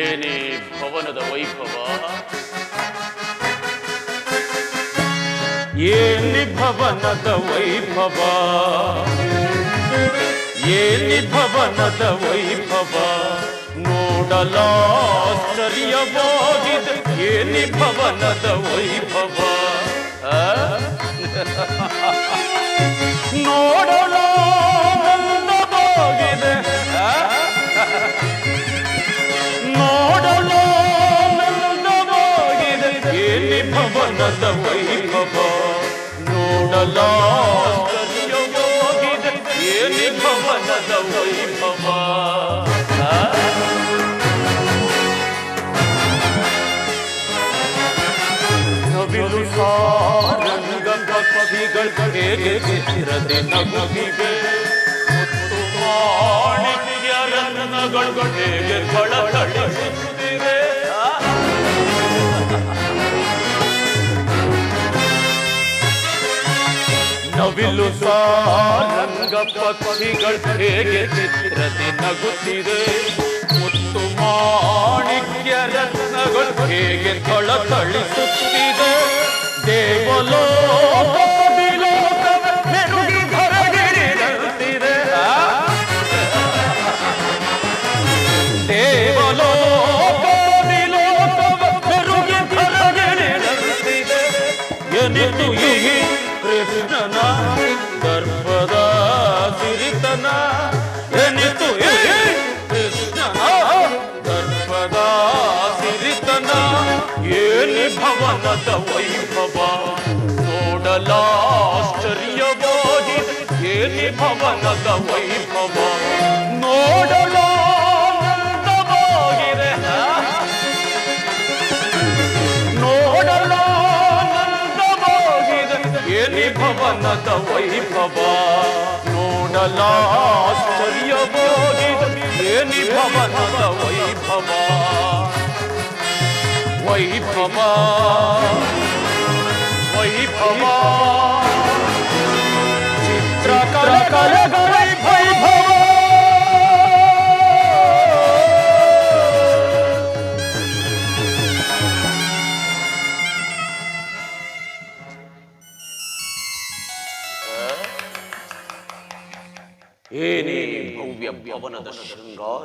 ಏನೇ ಭವನದ ವೈಭವ. ಏನಿ ಭವನದ ವೈಭವ. ಏನಿ ಭವನದ ವೈಭವ. ನೋಡಲಾಶ್ಚರ್ಯವಾಗಿದೆ. ಏನಿ ಭವನದ ವೈಭವ. ಏನಿ ಭವನದ ವೈಭವ? ನೋಡಲು ಆಶ್ಚರ್ಯವಾಗಿದೆ ಏನಿ ಭವನದ ವೈಭವ? ನವಿಲು ಚಿರದೆ ನಗುತ್ತಿವೆ ಮುತ್ತು ಮಾಣಿಕ್ಯ ರತ್ನಗಳು ನವಿಲು ಸಾರಂಗ ಪಕ್ಷಿಗಳು ಹೇಗೆ ಚಿತ್ರತೆ ನಗುತ್ತಿದೆ? ಮುತ್ತು ಮಾಣಿಕ್ಯ ರತ್ನಗಳು ಹೇಗೆ ಮೆರುಗಿ ಧರಗಿರಿದಂತಿದೆ ಎನಿತು ಭವನದ ವೈಭವ ನೋಡಲಾಶ್ಚರ್ಯವಾಗಿದೆ ಏನಿ ಭವನದ ವೈಭವ ನೋಡಲಾನಂದವಾಗಿದೆ ನೋಡಲಾನಂದವಾಗಿದೆ ಏನಿ ಭವನದ ವೈಭವ ನೋಡಲಾಶ್ಚರ್ಯವಾಗಿದೆ ಏನಿ ಭವನದ ವೈಭವ ವೈಭವ ವೈಭವ ಚಿತ್ರಕಲೆಗಳ ವೈಭವ ಏನೇ ಭವ್ಯ ಭವನದ ಶೃಂಗಾರ